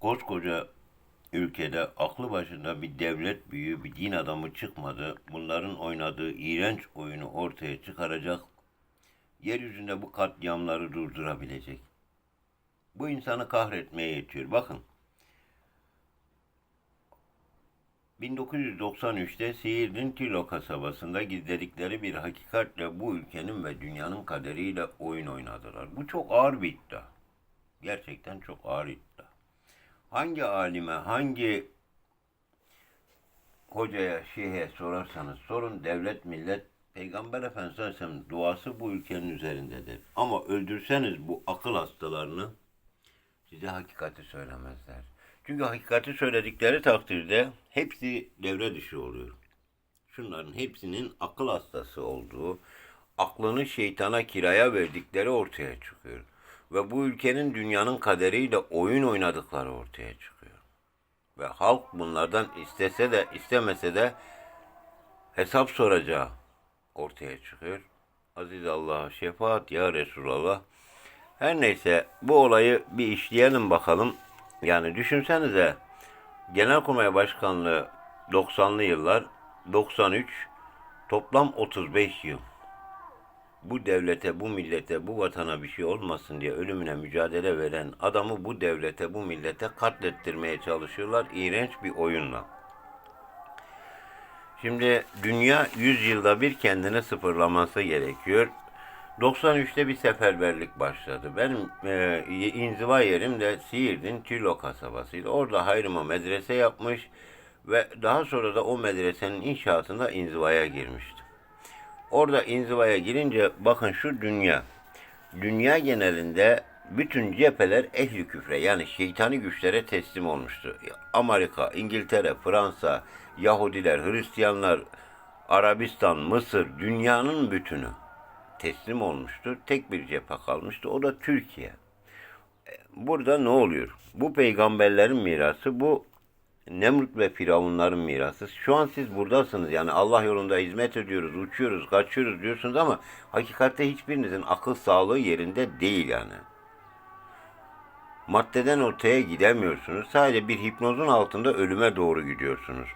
koskoca ülkede aklı başında bir devlet büyüğü, bir din adamı çıkmadı. Bunların oynadığı iğrenç oyunu ortaya çıkaracak. Yeryüzünde bu katliamları durdurabilecek. Bu insanı kahretmeye yetiyor. Bakın. 1993'te Siirt'in Tilo kasabasında gizledikleri bir hakikatle bu ülkenin ve dünyanın kaderiyle oyun oynadılar. Bu çok ağır bir iddia. Gerçekten çok ağır iddia. Hangi alime, hangi hocaya, şeyhe sorarsanız sorun devlet, millet, Peygamber Efendimiz Aleyhisselam'ın duası bu ülkenin üzerindedir. Ama öldürseniz bu akıl hastalarını size hakikati söylemezler. Çünkü hakikati söyledikleri takdirde hepsi devre dışı oluyor. Şunların hepsinin akıl hastası olduğu, aklını şeytana kiraya verdikleri ortaya çıkıyor. Ve bu ülkenin dünyanın kaderiyle oyun oynadıkları ortaya çıkıyor. Ve halk bunlardan istese de istemese de hesap soracağı ortaya çıkıyor. Aziz Allah'a şefaat ya Resulallah. Her neyse bu olayı bir işleyelim bakalım. Yani düşünsenize Genelkurmay Başkanlığı 90'lı yıllar 93 toplam 35 yıl. Bu devlete, bu millete, bu vatana bir şey olmasın diye ölümüne mücadele veren adamı bu devlete, bu millete katlettirmeye çalışıyorlar iğrenç bir oyunla. Şimdi dünya 100 yılda bir kendini sıfırlaması gerekiyor. 93'te bir seferberlik başladı. Benim e, inziva yerim de Siirt'in Tilo kasabasıydı. Orada hayrıma medrese yapmış ve daha sonra da o medresenin inşaatında inzivaya girmiştim. Orada inzivaya girince bakın şu dünya. Dünya genelinde bütün cepheler ehli küfre yani şeytani güçlere teslim olmuştu. Amerika, İngiltere, Fransa, Yahudiler, Hristiyanlar, Arabistan, Mısır, dünyanın bütünü teslim olmuştur. Tek bir cephe kalmıştı. O da Türkiye. Burada ne oluyor? Bu peygamberlerin mirası, bu Nemrut ve Firavunların mirası. Şu an siz buradasınız. Yani Allah yolunda hizmet ediyoruz, uçuyoruz, kaçıyoruz diyorsunuz ama hakikatte hiçbirinizin akıl sağlığı yerinde değil yani. Maddeden ortaya gidemiyorsunuz. Sadece bir hipnozun altında ölüme doğru gidiyorsunuz.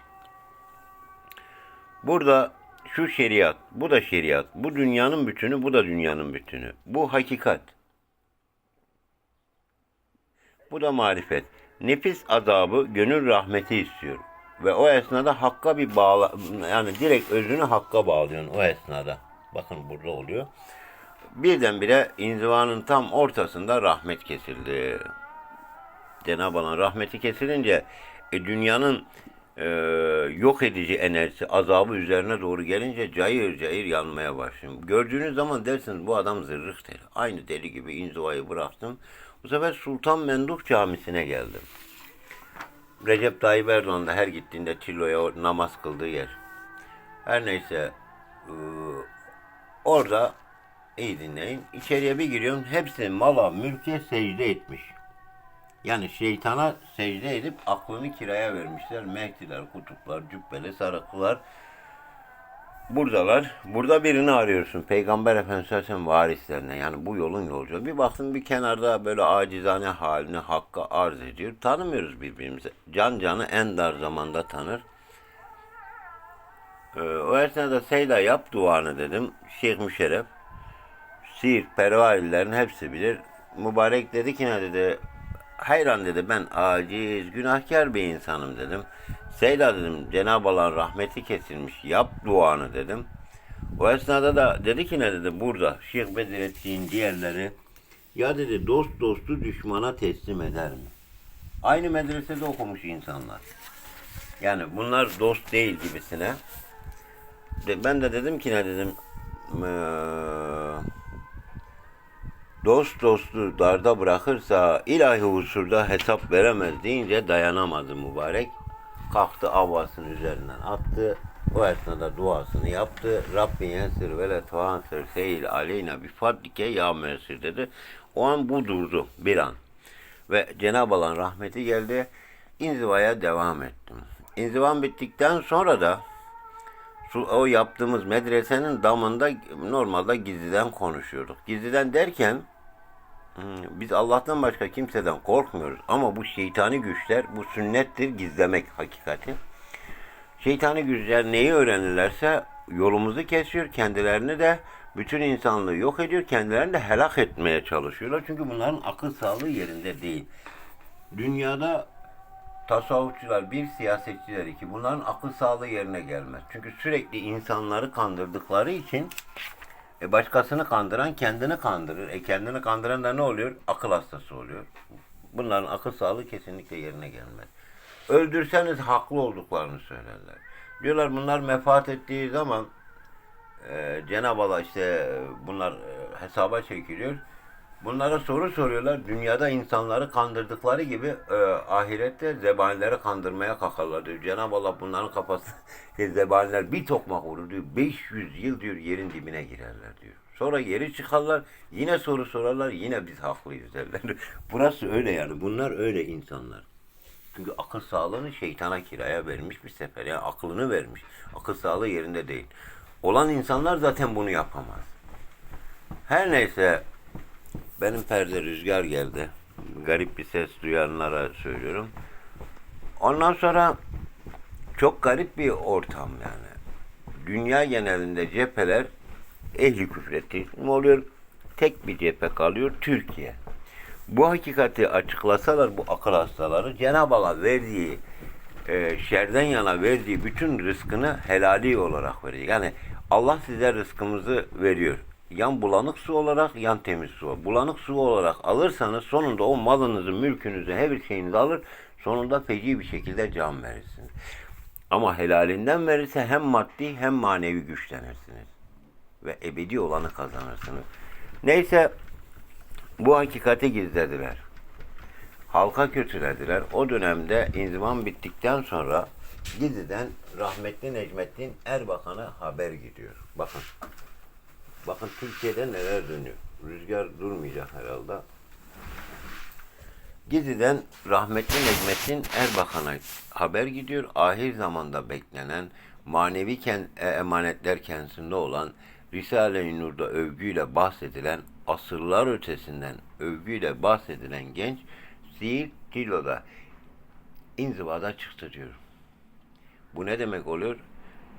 Burada şu şeriat, bu da şeriat. Bu dünyanın bütünü, bu da dünyanın bütünü. Bu hakikat. Bu da marifet. Nefis azabı, gönül rahmeti istiyor. Ve o esnada hakka bir bağla, yani direkt özünü hakka bağlıyorsun o esnada. Bakın burada oluyor. Birdenbire inzivanın tam ortasında rahmet kesildi. Cenab-ı Allah'ın rahmeti kesilince e, dünyanın e, yok edici enerjisi azabı üzerine doğru gelince cayır cayır yanmaya başlıyor. Gördüğünüz zaman dersiniz bu adam zırhlık deli. Aynı deli gibi inzivayı bıraktım. Bu sefer Sultan Menduh Camisi'ne geldim. Recep Tayyip Erdoğan da her gittiğinde Tillo'ya o namaz kıldığı yer. Her neyse e, orada iyi dinleyin. İçeriye bir giriyorum. Hepsi mala, mülke secde etmiş. Yani şeytana secde edip aklını kiraya vermişler. Mehdiler, kutuplar, cübbeli, sarıklılar. Buradalar. Burada birini arıyorsun. Peygamber Efendimiz Aleyhisselam varislerine. Yani bu yolun yolcu. Bir baktın bir kenarda böyle acizane halini hakka arz ediyor. Tanımıyoruz birbirimizi. Can canı en dar zamanda tanır. Ee, o esnada Seyda yap duanı dedim. Şeyh Müşerref. Siirt, Pervarilerin hepsi bilir. Mübarek dedi ki ne dedi. Hayran dedi ben aciz, günahkar bir insanım dedim. Seyda dedim Cenab-ı Allah'ın rahmeti kesilmiş yap duanı dedim. O esnada da dedi ki ne dedi burada Şeyh Bedrettin diğerleri ya dedi dost dostu düşmana teslim eder mi? Aynı medresede okumuş insanlar. Yani bunlar dost değil gibisine. Ben de dedim ki ne dedim dost dostu darda bırakırsa ilahi husurda hesap veremez deyince dayanamadı mübarek. Kalktı avvasının üzerinden attı. O esnada duasını yaptı. Rabbin yensir ve le tuhansir seyil aleyna bi fadlike ya mesir dedi. O an bu durdu bir an. Ve Cenab-ı Allah'ın rahmeti geldi. İnzivaya devam ettim. İnzivam bittikten sonra da o yaptığımız medresenin damında normalde gizliden konuşuyorduk. Gizliden derken Biz Allah'tan başka kimseden korkmuyoruz ama bu şeytani güçler bu sünnettir gizlemek hakikati. Şeytani güçler neyi öğrenirlerse yolumuzu kesiyor kendilerini de bütün insanlığı yok ediyor kendilerini de helak etmeye çalışıyorlar. Çünkü bunların akıl sağlığı yerinde değil. Dünyada tasavvufçular, bir siyasetçiler iki bunların akıl sağlığı yerine gelmez. Çünkü sürekli insanları kandırdıkları için e başkasını kandıran kendini kandırır. E kendini kandıran da ne oluyor? Akıl hastası oluyor. Bunların akıl sağlığı kesinlikle yerine gelmez. Öldürseniz haklı olduklarını söylerler. Diyorlar bunlar mefaat ettiği zaman e, Cenab-ı Allah işte e, bunlar e, hesaba çekiliyor. Bunlara soru soruyorlar. Dünyada insanları kandırdıkları gibi e, ahirette zebanileri kandırmaya kalkarlar diyor. Cenab-ı Allah bunların kafası zebaniler bir tokmak vurur diyor. 500 yıl diyor yerin dibine girerler diyor. Sonra geri çıkarlar. Yine soru sorarlar. Yine biz haklıyız derler. Burası öyle yani. Bunlar öyle insanlar. Çünkü akıl sağlığını şeytana kiraya vermiş bir sefer. Yani aklını vermiş. Akıl sağlığı yerinde değil. Olan insanlar zaten bunu yapamaz. Her neyse benim perde rüzgar geldi. Garip bir ses duyanlara söylüyorum. Ondan sonra çok garip bir ortam yani. Dünya genelinde cepheler ehli küfretti. Ne oluyor? Tek bir cephe kalıyor Türkiye. Bu hakikati açıklasalar bu akıl hastaları Cenab-ı Allah verdiği e, şerden yana verdiği bütün rızkını helali olarak verecek. Yani Allah size rızkımızı veriyor. Yan bulanık su olarak, yan temiz su. Bulanık su olarak alırsanız sonunda o malınızı, mülkünüzü, her şeyinizi alır. Sonunda feci bir şekilde can verirsiniz. Ama helalinden verirse hem maddi hem manevi güçlenirsiniz. Ve ebedi olanı kazanırsınız. Neyse bu hakikati gizlediler. Halka kötülediler. O dönemde inzivam bittikten sonra gizliden rahmetli Necmettin Erbakan'a haber gidiyor. Bakın. Bakın Türkiye'de neler dönüyor. Rüzgar durmayacak herhalde. Gizliden rahmetli Necmettin Erbakan'a haber gidiyor. Ahir zamanda beklenen manevi e, emanetler kendisinde olan Risale-i Nur'da övgüyle bahsedilen asırlar ötesinden övgüyle bahsedilen genç Siirt Tilo'da inzivada çıktı diyor. Bu ne demek oluyor?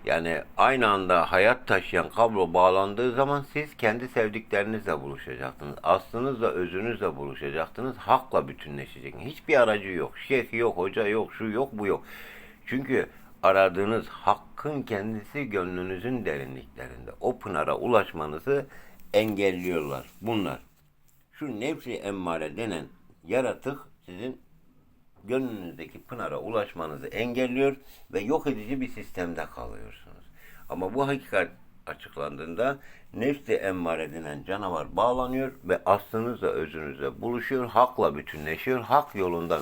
Yani aynı anda hayat taşıyan kablo bağlandığı zaman siz kendi sevdiklerinizle buluşacaksınız. Aslınızla, özünüzle buluşacaksınız. Hakla bütünleşeceksiniz. Hiçbir aracı yok. Şeyh yok, hoca yok, şu yok, bu yok. Çünkü aradığınız hakkın kendisi gönlünüzün derinliklerinde. O pınara ulaşmanızı engelliyorlar. Bunlar. Şu nefsi emmare denen yaratık sizin gönlünüzdeki pınara ulaşmanızı engelliyor ve yok edici bir sistemde kalıyorsunuz. Ama bu hakikat açıklandığında nefsi emmare denen canavar bağlanıyor ve aslınızla özünüzle buluşuyor, hakla bütünleşiyor, hak yolunda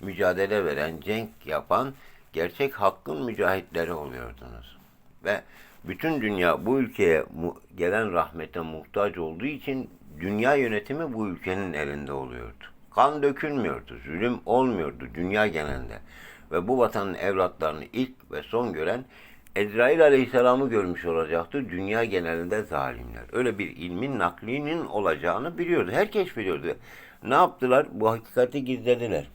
mücadele veren, cenk yapan gerçek hakkın mücahitleri oluyordunuz. Ve bütün dünya bu ülkeye gelen rahmete muhtaç olduğu için dünya yönetimi bu ülkenin elinde oluyordu. Kan dökülmüyordu, zulüm olmuyordu dünya genelinde. Ve bu vatanın evlatlarını ilk ve son gören Ezrail Aleyhisselam'ı görmüş olacaktı dünya genelinde zalimler. Öyle bir ilmin naklinin olacağını biliyordu. Herkes biliyordu. Ne yaptılar? Bu hakikati gizlediler.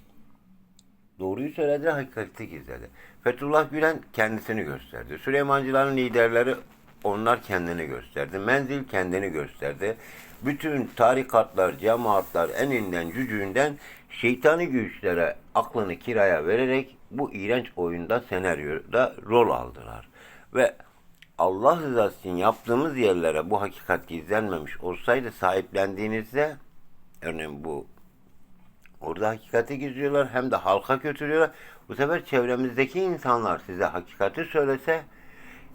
Doğruyu söyledi, hakikati gizledi. Fethullah Gülen kendisini gösterdi. Süleymancıların liderleri onlar kendini gösterdi. Menzil kendini gösterdi. Bütün tarikatlar, cemaatler eninden cücüğünden şeytani güçlere aklını kiraya vererek bu iğrenç oyunda senaryoda rol aldılar. Ve Allah rızası için yaptığımız yerlere bu hakikat gizlenmemiş olsaydı sahiplendiğinizde örneğin bu Orada hakikati gizliyorlar hem de halka götürüyorlar. Bu sefer çevremizdeki insanlar size hakikati söylese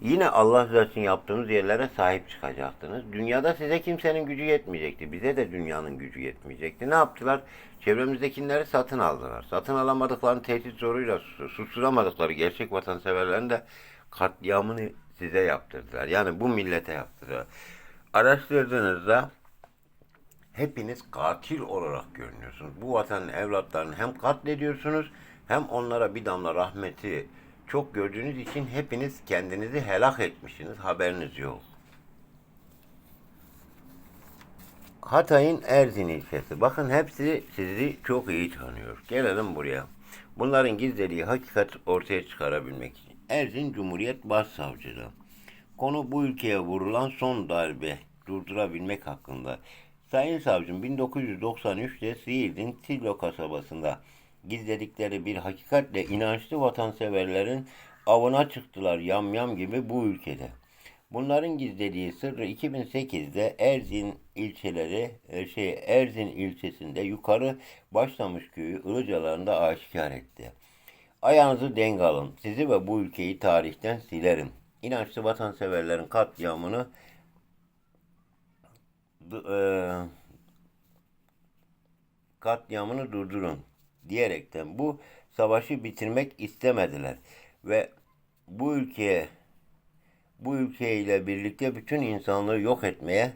yine Allah rızası için yaptığımız yerlere sahip çıkacaktınız. Dünyada size kimsenin gücü yetmeyecekti. Bize de dünyanın gücü yetmeyecekti. Ne yaptılar? Çevremizdekileri satın aldılar. Satın alamadıklarını tehdit zoruyla sus- susturamadıkları gerçek vatanseverlerin de katliamını size yaptırdılar. Yani bu millete yaptırdılar. Araştırdığınızda hepiniz katil olarak görünüyorsunuz. Bu vatanın evlatlarını hem katlediyorsunuz hem onlara bir damla rahmeti çok gördüğünüz için hepiniz kendinizi helak etmişsiniz. Haberiniz yok. Hatay'ın Erzin ilçesi. Bakın hepsi sizi çok iyi tanıyor. Gelelim buraya. Bunların gizlediği hakikat ortaya çıkarabilmek için. Erzin Cumhuriyet Başsavcılığı. Konu bu ülkeye vurulan son darbe durdurabilmek hakkında. Sayın Savcım 1993'te Siirt'in Tillo kasabasında gizledikleri bir hakikatle inançlı vatanseverlerin avına çıktılar yamyam gibi bu ülkede. Bunların gizlediği sırrı 2008'de Erzin ilçeleri e, şey Erzin ilçesinde yukarı başlamış köyü Ilıcalarında aşikar etti. Ayağınızı denk alın. Sizi ve bu ülkeyi tarihten silerim. İnançlı vatanseverlerin katliamını e, katliamını durdurun diyerekten bu savaşı bitirmek istemediler ve bu ülkeye bu ülkeyle birlikte bütün insanlığı yok etmeye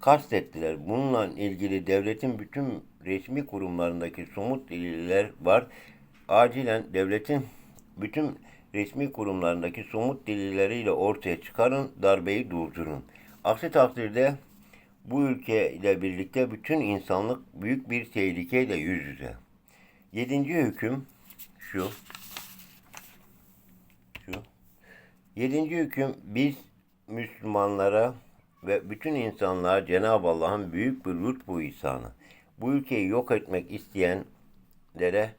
kastettiler. Bununla ilgili devletin bütün resmi kurumlarındaki somut deliller var. Acilen devletin bütün resmi kurumlarındaki somut delilleriyle ortaya çıkarın, darbeyi durdurun. Aksi takdirde bu ülke ile birlikte bütün insanlık büyük bir tehlikeyle yüz yüze. Yedinci hüküm şu. Şu. Yedinci hüküm biz Müslümanlara ve bütün insanlığa Cenab-ı Allah'ın büyük bir lütfu ihsanı. Bu ülkeyi yok etmek isteyenlere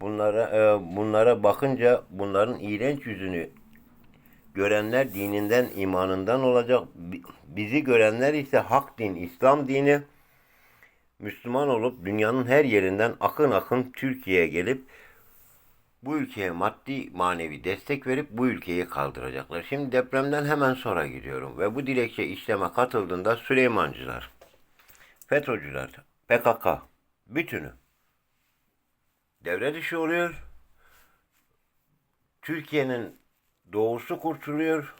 bunlara e, bunlara bakınca bunların iğrenç yüzünü görenler dininden imanından olacak. Bi- Bizi görenler ise hak din, İslam dini Müslüman olup dünyanın her yerinden akın akın Türkiye'ye gelip bu ülkeye maddi manevi destek verip bu ülkeyi kaldıracaklar. Şimdi depremden hemen sonra gidiyorum ve bu dilekçe işleme katıldığında Süleymancılar, FETÖ'cüler, PKK bütünü devre dışı oluyor. Türkiye'nin doğusu kurtuluyor.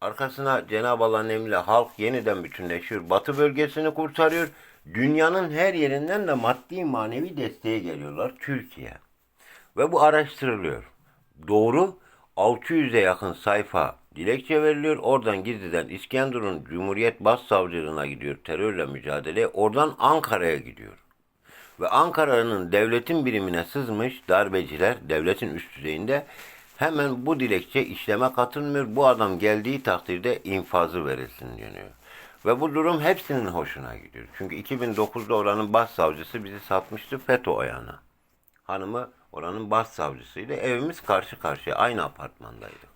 Arkasına Cenab-ı Allah'ın emriyle halk yeniden bütünleşiyor. Batı bölgesini kurtarıyor. Dünyanın her yerinden de maddi manevi desteğe geliyorlar Türkiye. Ve bu araştırılıyor. Doğru 600'e yakın sayfa dilekçe veriliyor. Oradan gizliden İskenderun Cumhuriyet Başsavcılığına gidiyor terörle mücadele. Oradan Ankara'ya gidiyor. Ve Ankara'nın devletin birimine sızmış darbeciler devletin üst düzeyinde hemen bu dilekçe işleme katılmıyor. Bu adam geldiği takdirde infazı verilsin deniyor. Ve bu durum hepsinin hoşuna gidiyor. Çünkü 2009'da oranın başsavcısı bizi satmıştı FETÖ ayağına. Hanımı oranın başsavcısıydı. Evimiz karşı karşıya aynı apartmandaydı.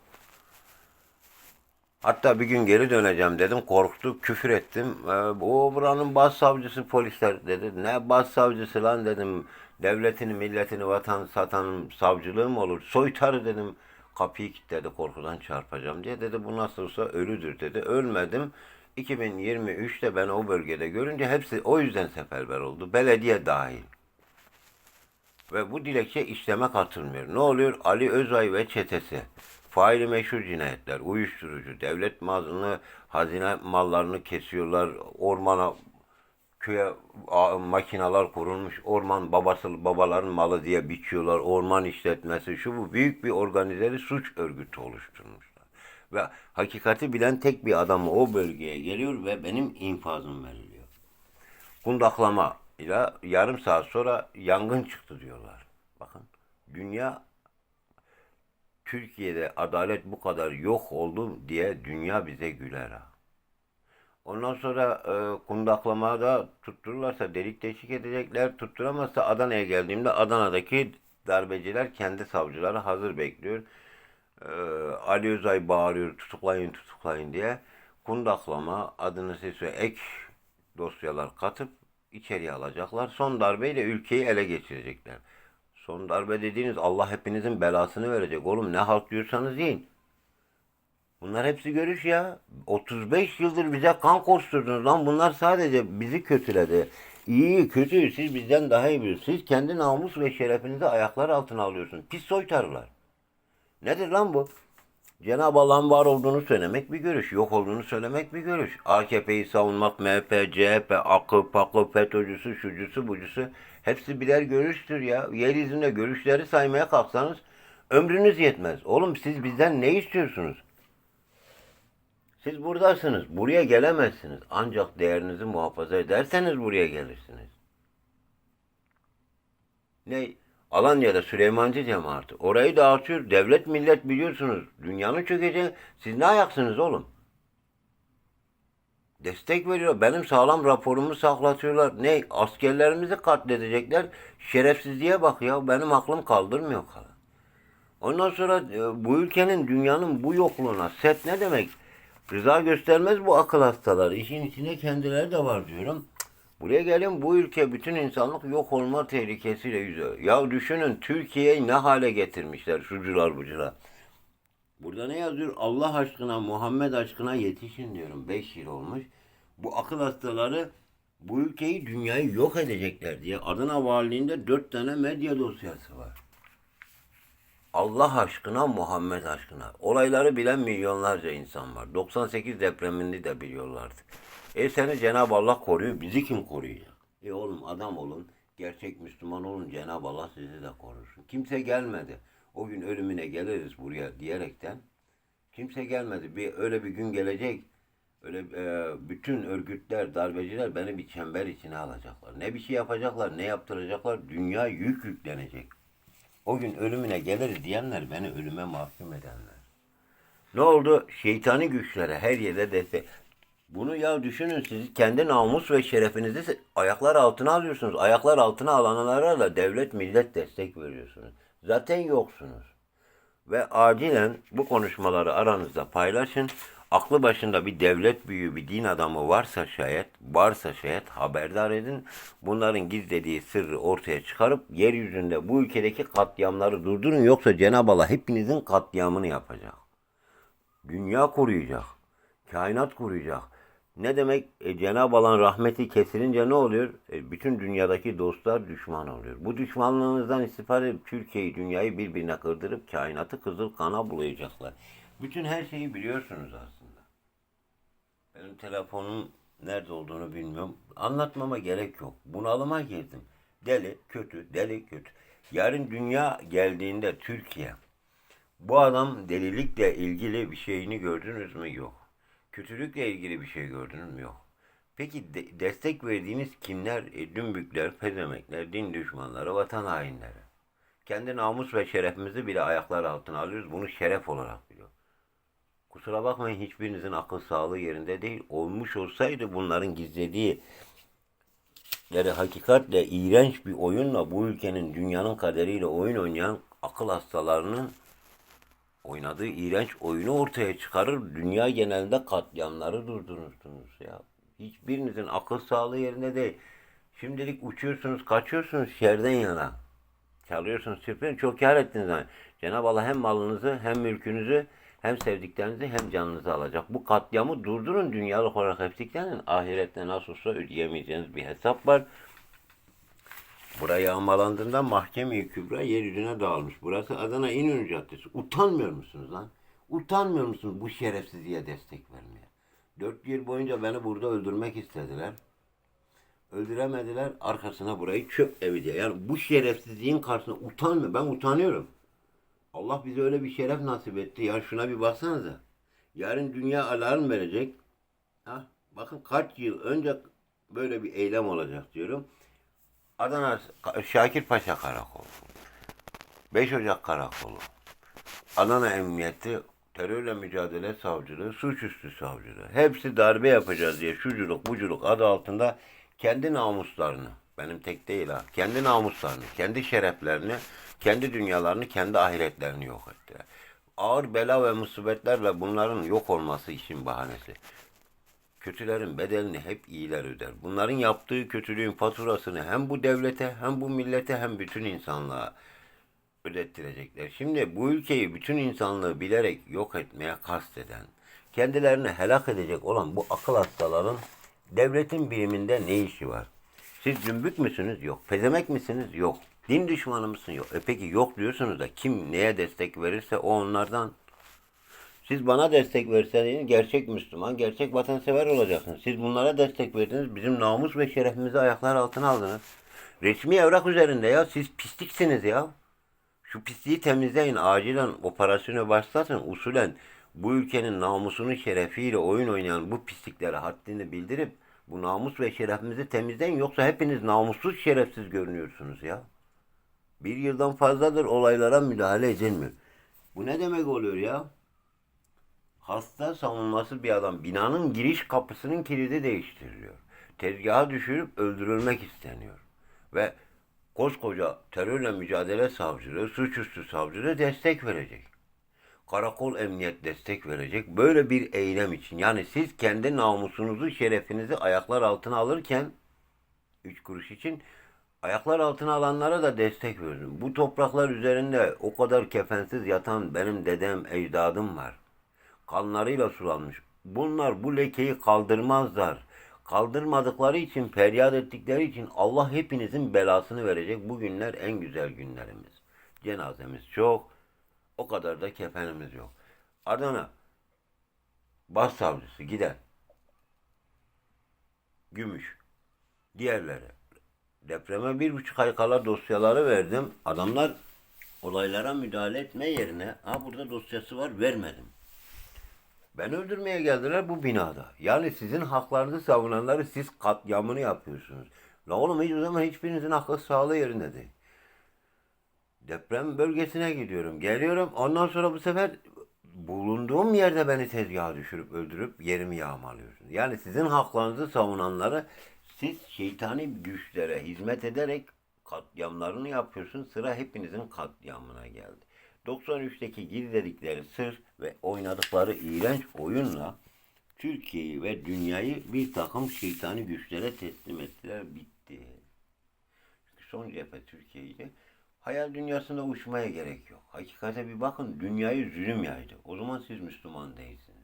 Hatta bir gün geri döneceğim dedim. Korktu, küfür ettim. Ee, o buranın başsavcısı polisler dedi. Ne başsavcısı lan dedim. Devletini, milletini, vatan satanın savcılığı mı olur? Soytarı dedim. Kapıyı kilitledi korkudan çarpacağım diye. Dedi bu nasıl olsa ölüdür dedi. Ölmedim. 2023'te ben o bölgede görünce hepsi o yüzden seferber oldu. Belediye dahil. Ve bu dilekçe işleme katılmıyor. Ne oluyor? Ali Özay ve çetesi. Faili meşhur cinayetler, uyuşturucu, devlet malını, hazine mallarını kesiyorlar. Ormana, köye a- makinalar kurulmuş. Orman babası, babaların malı diye biçiyorlar. Orman işletmesi, şu bu büyük bir organizeli suç örgütü oluşturmuşlar. Ve hakikati bilen tek bir adam o bölgeye geliyor ve benim infazım veriliyor kundaklama ile yarım saat sonra yangın çıktı diyorlar. Bakın dünya Türkiye'de adalet bu kadar yok oldu diye dünya bize güler ha. Ondan sonra e, kundaklamada tuttururlarsa delik deşik edecekler. Tutturamazsa Adana'ya geldiğimde Adana'daki darbeciler kendi savcıları hazır bekliyor. E, Ali Özay bağırıyor tutuklayın tutuklayın diye. Kundaklama adını sesi ek dosyalar katıp içeriye alacaklar. Son darbeyle ülkeyi ele geçirecekler. Son darbe dediğiniz Allah hepinizin belasını verecek. Oğlum ne halt diyorsanız yiyin. Bunlar hepsi görüş ya. 35 yıldır bize kan kosturdunuz lan. Bunlar sadece bizi kötüledi. İyi kötü siz bizden daha iyi biliyorsunuz. Siz kendi namus ve şerefinizi ayaklar altına alıyorsunuz. Pis soytarılar. Nedir lan bu? Cenab-ı Allah'ın var olduğunu söylemek bir görüş, yok olduğunu söylemek bir görüş. AKP'yi savunmak, MHP, CHP, akı, pakı, FETÖ'cüsü, şucusu, bucusu hepsi birer görüştür ya. Yeryüzünde görüşleri saymaya kalksanız ömrünüz yetmez. Oğlum siz bizden ne istiyorsunuz? Siz buradasınız. Buraya gelemezsiniz. Ancak değerinizi muhafaza ederseniz buraya gelirsiniz. Ne? Alanya'da Süleymancı cemaati. Orayı dağıtıyor. Devlet millet biliyorsunuz. Dünyanın çökeceği. Siz ne ayaksınız oğlum? Destek veriyor. Benim sağlam raporumu saklatıyorlar. Ne? Askerlerimizi katledecekler. Şerefsizliğe bak ya. Benim aklım kaldırmıyor kalan. Ondan sonra e, bu ülkenin, dünyanın bu yokluğuna set ne demek? Rıza göstermez bu akıl hastaları. İşin içinde kendileri de var diyorum. Buraya gelin bu ülke bütün insanlık yok olma tehlikesiyle yüzüyor. Ya düşünün Türkiye'yi ne hale getirmişler şucular bucular. Burada ne yazıyor? Allah aşkına, Muhammed aşkına yetişin diyorum. 5 yıl olmuş. Bu akıl hastaları bu ülkeyi, dünyayı yok edecekler diye Adana Valiliğinde 4 tane medya dosyası var. Allah aşkına, Muhammed aşkına. Olayları bilen milyonlarca insan var. 98 depremini de biliyorlardı. E seni Cenab-ı Allah koruyor. Bizi kim koruyacak? E oğlum adam olun. Gerçek Müslüman olun. Cenab-ı Allah sizi de korusun. Kimse gelmedi. O gün ölümüne geliriz buraya diyerekten. Kimse gelmedi. Bir öyle bir gün gelecek. Öyle e, bütün örgütler, darbeciler beni bir çember içine alacaklar. Ne bir şey yapacaklar, ne yaptıracaklar. Dünya yük yüklenecek. O gün ölümüne geliriz diyenler beni ölüme mahkum edenler. Ne oldu? Şeytani güçlere her yerde destek. Bunu ya düşünün siz kendi namus ve şerefinizi ayaklar altına alıyorsunuz. Ayaklar altına alanlara da devlet millet destek veriyorsunuz. Zaten yoksunuz. Ve acilen bu konuşmaları aranızda paylaşın. Aklı başında bir devlet büyüğü, bir din adamı varsa şayet, varsa şayet haberdar edin. Bunların gizlediği sırrı ortaya çıkarıp yeryüzünde bu ülkedeki katliamları durdurun. Yoksa Cenab-ı Allah hepinizin katliamını yapacak. Dünya koruyacak. Kainat koruyacak. Ne demek? E, Cenab-ı Allah'ın rahmeti kesilince ne oluyor? E, bütün dünyadaki dostlar düşman oluyor. Bu düşmanlığınızdan istifade edip Türkiye'yi, dünyayı birbirine kırdırıp kainatı kızıl kana bulayacaklar. Bütün her şeyi biliyorsunuz aslında. Benim telefonum nerede olduğunu bilmiyorum. Anlatmama gerek yok. Bunalıma girdim. Deli, kötü, deli, kötü. Yarın dünya geldiğinde Türkiye, bu adam delilikle ilgili bir şeyini gördünüz mü? Yok. Kötülükle ilgili bir şey gördünüz mü? Yok. Peki de- destek verdiğiniz kimler? E, dümbükler, pezemekler, din düşmanları, vatan hainleri. Kendi namus ve şerefimizi bile ayaklar altına alıyoruz. Bunu şeref olarak biliyor. Kusura bakmayın hiçbirinizin akıl sağlığı yerinde değil. Olmuş olsaydı bunların gizlediği yani hakikatle iğrenç bir oyunla bu ülkenin dünyanın kaderiyle oyun oynayan akıl hastalarının oynadığı iğrenç oyunu ortaya çıkarır. Dünya genelinde katliamları durdurursunuz ya. Hiçbirinizin akıl sağlığı yerinde değil. Şimdilik uçuyorsunuz, kaçıyorsunuz şerden yana. Çalıyorsunuz, çırpıyorsunuz. Çok kâr ettiniz. Yani. Cenab-ı Allah hem malınızı, hem mülkünüzü, hem sevdiklerinizi, hem canınızı alacak. Bu katliamı durdurun. Dünyalık olarak hepsiklenin. Ahirette nasıl olsa ödeyemeyeceğiniz bir hesap var. Buraya yağmalandığında mahkeme-i kübra yeryüzüne dağılmış. Burası Adana İnönü Caddesi. Utanmıyor musunuz lan? Utanmıyor musunuz bu şerefsizliğe destek vermeye? Dört yıl boyunca beni burada öldürmek istediler. Öldüremediler. Arkasına burayı çöp evi diye. Yani bu şerefsizliğin karşısında utanmıyor. Ben utanıyorum. Allah bize öyle bir şeref nasip etti. Ya şuna bir baksanıza. Yarın dünya alarm verecek. Ha, bakın kaç yıl önce böyle bir eylem olacak diyorum. Adana Şakirpaşa Karakolu. 5 Ocak Karakolu. Adana Emniyeti terörle mücadele savcılığı, suçüstü savcılığı. Hepsi darbe yapacağız diye şuculuk buculuk adı altında kendi namuslarını, benim tek değil ha, kendi namuslarını, kendi şereflerini, kendi dünyalarını, kendi ahiretlerini yok ettiler. Ağır bela ve musibetlerle bunların yok olması için bahanesi. Kötülerin bedelini hep iyiler öder. Bunların yaptığı kötülüğün faturasını hem bu devlete hem bu millete hem bütün insanlığa ödettirecekler. Şimdi bu ülkeyi bütün insanlığı bilerek yok etmeye kasteden, kendilerini helak edecek olan bu akıl hastaların devletin biriminde ne işi var? Siz cümbük müsünüz? Yok. Pezemek misiniz? Yok. Din düşmanı mısın? Yok. E peki yok diyorsunuz da kim neye destek verirse o onlardan. Siz bana destek verseniz gerçek Müslüman, gerçek vatansever olacaksınız. Siz bunlara destek verdiniz. Bizim namus ve şerefimizi ayaklar altına aldınız. Resmi evrak üzerinde ya. Siz pisliksiniz ya. Şu pisliği temizleyin. Acilen operasyonu başlatın. Usulen bu ülkenin namusunun şerefiyle oyun oynayan bu pisliklere haddini bildirip bu namus ve şerefimizi temizleyin yoksa hepiniz namussuz şerefsiz görünüyorsunuz ya. Bir yıldan fazladır olaylara müdahale edilmiyor. Bu ne demek oluyor ya? Hasta savunması bir adam binanın giriş kapısının kilidi değiştiriliyor. Tezgaha düşürüp öldürülmek isteniyor. Ve koskoca terörle mücadele savcılığı, suçüstü savcılığı destek verecek. Karakol emniyet destek verecek. Böyle bir eylem için. Yani siz kendi namusunuzu, şerefinizi ayaklar altına alırken üç kuruş için ayaklar altına alanlara da destek veriyorsun. Bu topraklar üzerinde o kadar kefensiz yatan benim dedem, ecdadım var. Kanlarıyla sulanmış. Bunlar bu lekeyi kaldırmazlar. Kaldırmadıkları için, feryat ettikleri için Allah hepinizin belasını verecek. Bu günler en güzel günlerimiz. Cenazemiz çok. O kadar da kefenimiz yok. Adana başsavcısı gider. Gümüş. Diğerleri. Depreme bir buçuk ay kala dosyaları verdim. Adamlar olaylara müdahale etme yerine ha burada dosyası var vermedim. Ben öldürmeye geldiler bu binada. Yani sizin haklarınızı savunanları siz katliamını yapıyorsunuz. La oğlum hiç o zaman hiçbirinizin akıl sağlığı yerinde değil. Deprem bölgesine gidiyorum. Geliyorum. Ondan sonra bu sefer bulunduğum yerde beni tezgaha düşürüp öldürüp yerimi yağmalıyorsunuz. Yani sizin haklarınızı savunanları siz şeytani güçlere hizmet ederek katliamlarını yapıyorsun. Sıra hepinizin katliamına geldi. 93'teki gizledikleri sır ve oynadıkları iğrenç oyunla Türkiye'yi ve dünyayı bir takım şeytani güçlere teslim ettiler. Bitti. Çünkü son cephe Türkiye'ydi. Hayal dünyasında uçmaya gerek yok. Hakikate bir bakın dünyayı zulüm yaydı. O zaman siz Müslüman değilsiniz.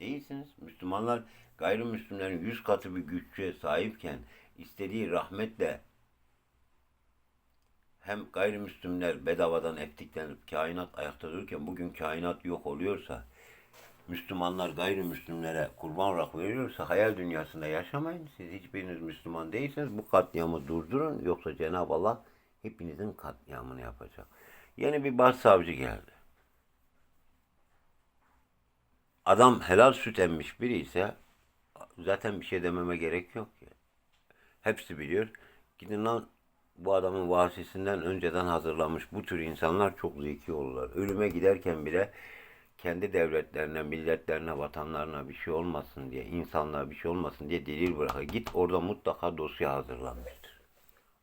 Değilsiniz. Müslümanlar gayrimüslimlerin yüz katı bir güççe sahipken istediği rahmetle hem gayrimüslimler bedavadan eftiklenip kainat ayakta dururken bugün kainat yok oluyorsa Müslümanlar gayrimüslimlere kurban olarak veriyorsa hayal dünyasında yaşamayın. Siz hiçbiriniz Müslüman değilsiniz. Bu katliamı durdurun. Yoksa Cenab-ı Allah hepinizin katliamını yapacak. Yeni bir başsavcı geldi. Adam helal süt emmiş biri ise zaten bir şey dememe gerek yok ki. Hepsi biliyor. Gidin lan bu adamın vasisinden önceden hazırlanmış bu tür insanlar çok zeki olurlar. Ölüme giderken bile kendi devletlerine, milletlerine, vatanlarına bir şey olmasın diye, insanlığa bir şey olmasın diye delil bırakır. Git orada mutlaka dosya hazırlanmıştır.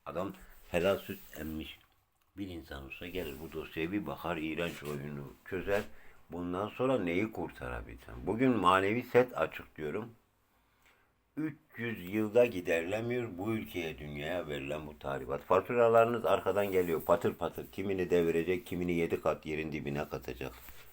Adam helal süt emmiş bir insan olsa gelir bu dosyaya bir bakar, iğrenç oyunu çözer. Bundan sonra neyi kurtarabilirsin? Bugün manevi set açık diyorum. 300 yılda giderilemiyor bu ülkeye, dünyaya verilen bu tahribat. Faturalarınız arkadan geliyor patır patır. Kimini devirecek, kimini yedi kat yerin dibine katacak.